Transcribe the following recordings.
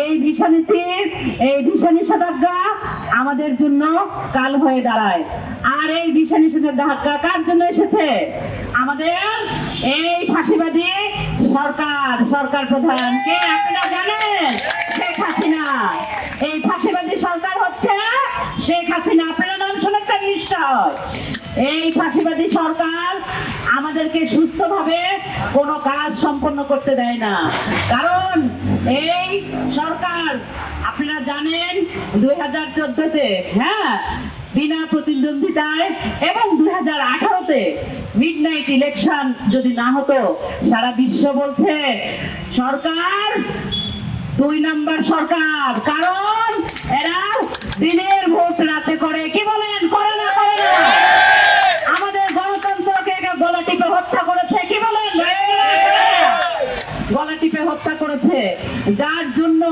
এই ভিসা নীতির এই ভিসা নিষেধাজ্ঞা আমাদের জন্য কাল হয়ে দাঁড়ায়। আর এই ভিসা নিষেধাজ্ঞা কার জন্য এসেছে? আমাদের এই ফাঁসিবাদী সরকার সরকার প্রধান। কে আপনারা জানেন? শেখ হাসিনা। এই ফাঁসিবাদী সরকার হচ্ছে শেখ হাসিনা। আপনারা নাম শুনেছেন নিশ্চয়? এই ফাঁসিবাদী সরকার আমাদেরকে সুস্থভাবে কোনো কাজ সম্পন্ন করতে দেয় না। কারণ এই সরকার, আপনারা জানেন দুই হাজার চোদ্দতে হ্যাঁ বিনা প্রতিদ্বন্দ্বিতায় এবং দুই হাজার আঠারোতে মিড নাইট ইলেকশন যদি না হতো, সারা বিশ্ব বলছে, সরকার, দুই নাম্বার সরকার, কারণ এরা দিনের করেছে, যার জন্য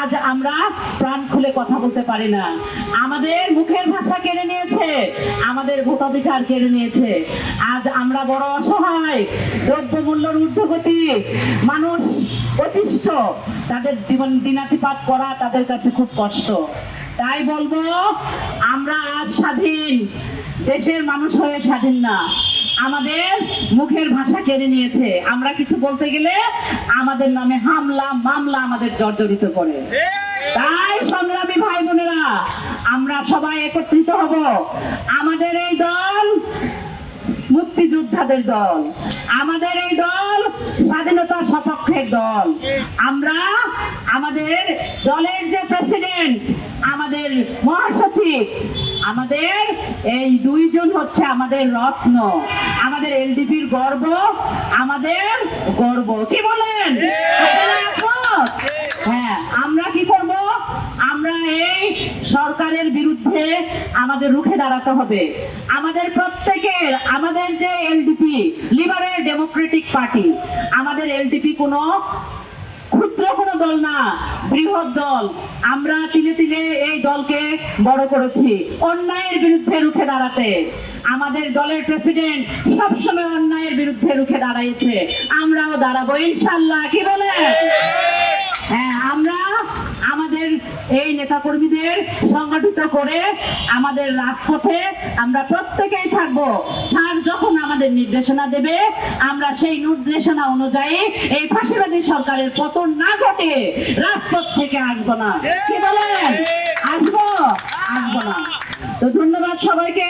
আজ আমরা প্রাণ খুলে কথা বলতে পারি না। আমাদের মুখের ভাষা কেড়ে নিয়েছে, আমাদের ভোটাধিকার কেড়ে নিয়েছে। আজ আমরা বড় অসহায় দ্রব্যমূল্যের ঊর্ধ্বগতি, মানুষ অতিষ্ঠ, তাদের জীবন দিনাতিপাত করা তাদের কাছে খুব কষ্ট। তাই বলব, আমরা আজ স্বাধীন, দেশের মানুষ হয়ে স্বাধীন না। আমাদের মুখের ভাষা কেড়ে নিয়েছে। আমরা কিছু বলতে গেলে আমাদের নামে হামলা মামলা আমাদের জর্জরিত করে। তাই সংগ্রামী ভাই বোনেরা আমরা সবাই একত্রিত হব। আমাদের এই দল মুক্তিযোদ্ধাদের দল। আমাদের এই দল স্বাধীনতা সপক্ষের দল। আমরা আমাদের দলের যে প্রেসিডেন্ট আমাদের মহাসচিব আমাদের এই দুইজন হচ্ছে আমাদের রত্ন। আমাদের এলডিপির গর্ব আমাদের গর্ব। কি বলেন? হ্যাঁ আমরা কি করব? আমরা এই সরকারের বিরুদ্ধে আমাদের রুখে দাঁড়াতে হবে। আমাদের প্রত্যেকের আমাদের যে এলডিপি লিবারেল ডেমোক্রেটিক পার্টি আমাদের এলডিপি কোনো ক্ষুদ্র কোনো দল না, বৃহৎ দল। আমরা তিলে তিলে এই দলকে বড় করেছি। অন্যায়ের বিরুদ্ধে রুখে দাঁড়াতে। আমাদের দলের প্রেসিডেন্ট সবসময় অন্যায়ের বিরুদ্ধে রুখে দাঁড়াইছে। আমরাও দাঁড়াবো, ইনশাল্লাহ, কি বলে হ্যাঁ আমরা আমাদের এই নেতাকর্মীদের সংগঠিত করে আমাদের রাজপথে আমরা প্রত্যেকেই থাকব। স্যার যখন আমাদের নির্দেশনা দেবে, আমরা সেই নির্দেশনা অনুযায়ী এই ফাঁসিবাদী সরকারের পতন না ঘটে রাজপথ থেকে আসব না। কি বলেন? আসব? আসব না। তো ধন্যবাদ সবাইকে।